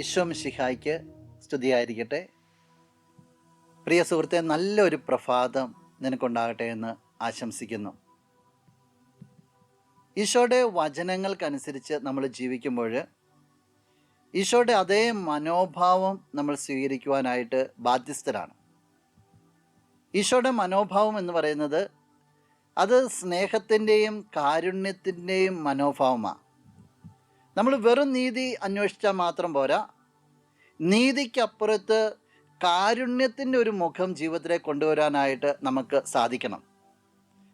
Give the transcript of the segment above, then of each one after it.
ഈശോ മിശിഹായ്ക്ക് സ്തുതിയായിരിക്കട്ടെ. പ്രിയ സുഹൃത്തെ നല്ലൊരു പ്രഭാതം നിനക്കുണ്ടാകട്ടെ എന്ന് ആശംസിക്കുന്നു. ഈശോയുടെ വചനങ്ങൾക്കനുസരിച്ച് നമ്മൾ ജീവിക്കുമ്പോൾ ഈശോയുടെ അതേ മനോഭാവം നമ്മൾ സ്വീകരിക്കുവാനായിട്ട് ബാധ്യസ്ഥരാണ്. ഈശോയുടെ മനോഭാവം എന്ന് പറയുന്നത് അത് സ്നേഹത്തിന്റെയും കാരുണ്യത്തിന്റെയും മനോഭാവമാണ് നമ്മൾ വെറും നീതി അന്വേഷിച്ചാൽ മാത്രം പോരാ. നീതിക്കപ്പുറത്ത് കാരുണ്യത്തിന്റെ ഒരു മുഖം ജീവിതത്തിലേക്ക് കൊണ്ടുവരാനായിട്ട് നമുക്ക് സാധിക്കണം.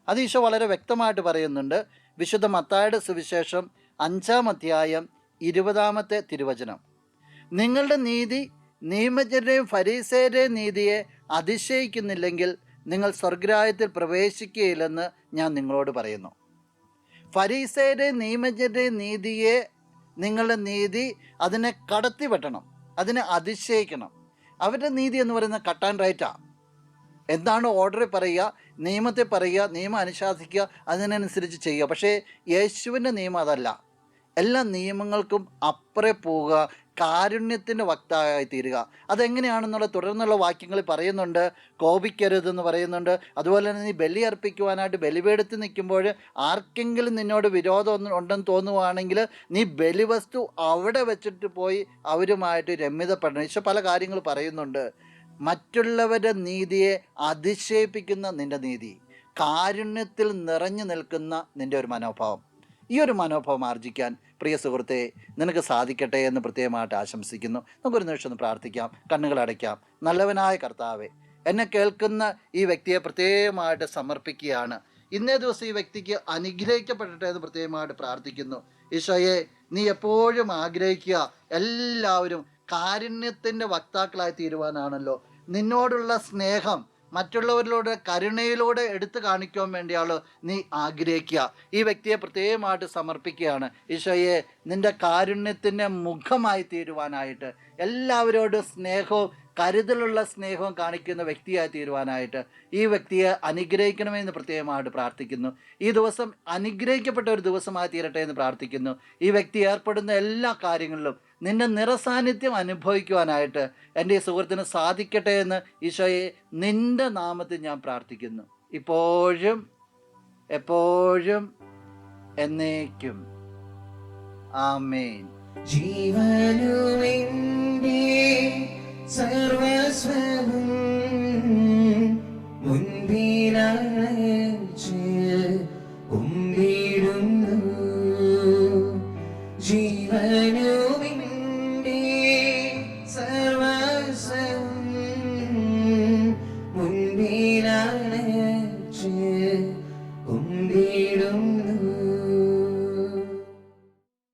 അത് ഈശോ വളരെ വ്യക്തമായിട്ട് പറയുന്നുണ്ട്. വിശുദ്ധ മത്തായുടെ സുവിശേഷം അഞ്ചാം അധ്യായം ഇരുപതാമത്തെ തിരുവചനം. നിങ്ങളുടെ നീതി നിയമജരുടെയും ഫരീസേരുടെയും നീതിയെ അതിശയിക്കുന്നില്ലെങ്കിൽ നിങ്ങൾ സ്വർഗരായത്തിൽ പ്രവേശിക്കുകയില്ലെന്ന് ഞാൻ നിങ്ങളോട് പറയുന്നു. ഫരീസേരുടെയും നിയമജരുടെയും നീതിയെ നിങ്ങളുടെ നീതി അതിനെ കടത്തി വെട്ടണം അതിനെ അതിശയിക്കണം. അവരുടെ നീതി എന്ന് പറയുന്നത് കട്ട് ആൻഡ് റൈറ്റാ എന്താണ് ഓർഡർ പറയുക നിയമത്തെ പറയുക നിയമം അനുശാസിക്കുക അതിനനുസരിച്ച് ചെയ്യുക. പക്ഷേ യേശുവിന്റെ നിയമം അതല്ല. എല്ലാ നിയമങ്ങൾക്കും അപ്പുറേ പോവുക കാരുണ്യത്തിന്റെ വക്താവായി തീരുക. അതെങ്ങനെയാണെന്നുള്ള തുടർന്നുള്ള വാക്യങ്ങൾ പറയുന്നുണ്ട്. കോപിക്കരുതെന്ന് പറയുന്നുണ്ട്. അതുപോലെ തന്നെ നീ ബലി അർപ്പിക്കുവാനായിട്ട് ബലിപീഠത്തിൽ നിൽക്കുമ്പോൾ ആർക്കെങ്കിലും നിന്നോട് വിരോധം ഉണ്ടെന്ന് തോന്നുവാണെങ്കിൽ നീ ബലിവസ്തു അവിടെ വെച്ചിട്ട് പോയി അവരുമായിട്ട് രമ്യതപ്പെടണം. ഈശോ പല കാര്യങ്ങൾ പറയുന്നുണ്ട്. മറ്റുള്ളവരുടെ നീതിയെ അതിശയിപ്പിക്കുന്ന നിന്റെ നീതി കാരുണ്യത്തിൽ നിറഞ്ഞു നിൽക്കുന്ന നിന്റെ ഒരു മനോഭാവം. ഈ ഒരു മനോഭാവം ആർജിക്കാൻ പ്രിയ സുഹൃത്തെ നിനക്ക് സാധിക്കട്ടെ എന്ന് പ്രത്യേകമായിട്ട് ആശംസിക്കുന്നു. നമുക്കൊരു നിമിഷം ഒന്ന് പ്രാർത്ഥിക്കാം. കണ്ണുകൾ അടയ്ക്കാം. നല്ലവനായ കർത്താവെ എന്നെ കേൾക്കുന്ന ഈ വ്യക്തിയെ പ്രത്യേകമായിട്ട് സമർപ്പിക്കുകയാണ്. ഇന്നേ ദിവസം ഈ വ്യക്തിക്ക് അനുഗ്രഹിക്കപ്പെടട്ടെ എന്ന് പ്രത്യേകമായിട്ട് പ്രാർത്ഥിക്കുന്നു. ഈശോയെ നീ എപ്പോഴും ആഗ്രഹിക്കുക എല്ലാവരും കാരുണ്യത്തിന്റെ വക്താക്കളായി തീരുവാനാണല്ലോ. നിന്നോടുള്ള സ്നേഹം മറ്റുള്ളവരിലൂടെ കരുണയിലൂടെ എടുത്തു കാണിക്കുവാൻ വേണ്ടിയാണ് നീ ആഗ്രഹിക്കുക. ഈ വ്യക്തിയെ പ്രത്യേകമായിട്ട് സമർപ്പിക്കുകയാണ്. ഈശോയെ നിന്റെ കാരുണ്യത്തിന്റെ മുഖമായി തീരുവാനായിട്ട് എല്ലാവരോടും സ്നേഹവും കരുതലുള്ള സ്നേഹവും കാണിക്കുന്ന വ്യക്തിയായി തീരുവാനായിട്ട് ഈ വ്യക്തിയെ അനുഗ്രഹിക്കണമെന്ന് പ്രത്യേകമായിട്ട് പ്രാർത്ഥിക്കുന്നു. ഈ ദിവസം അനുഗ്രഹിക്കപ്പെട്ട ഒരു ദിവസമായി തീരട്ടെ എന്ന് പ്രാർത്ഥിക്കുന്നു. ഈ വ്യക്തി ഏർപ്പെടുന്ന എല്ലാ കാര്യങ്ങളിലും നിന്റെ നിറസാന്നിധ്യം അനുഭവിക്കുവാനായിട്ട് എന്റെ ഈ സുഹൃത്തിന് സാധിക്കട്ടെ എന്ന് ഈശോയെ നിന്റെ നാമത്തിൽ ഞാൻ പ്രാർത്ഥിക്കുന്നു. ഇപ്പോഴും എപ്പോഴും എന്നേക്കും. ആമേൻ. ജീവനു സർവസ്വവും മുൻപിലച്ച്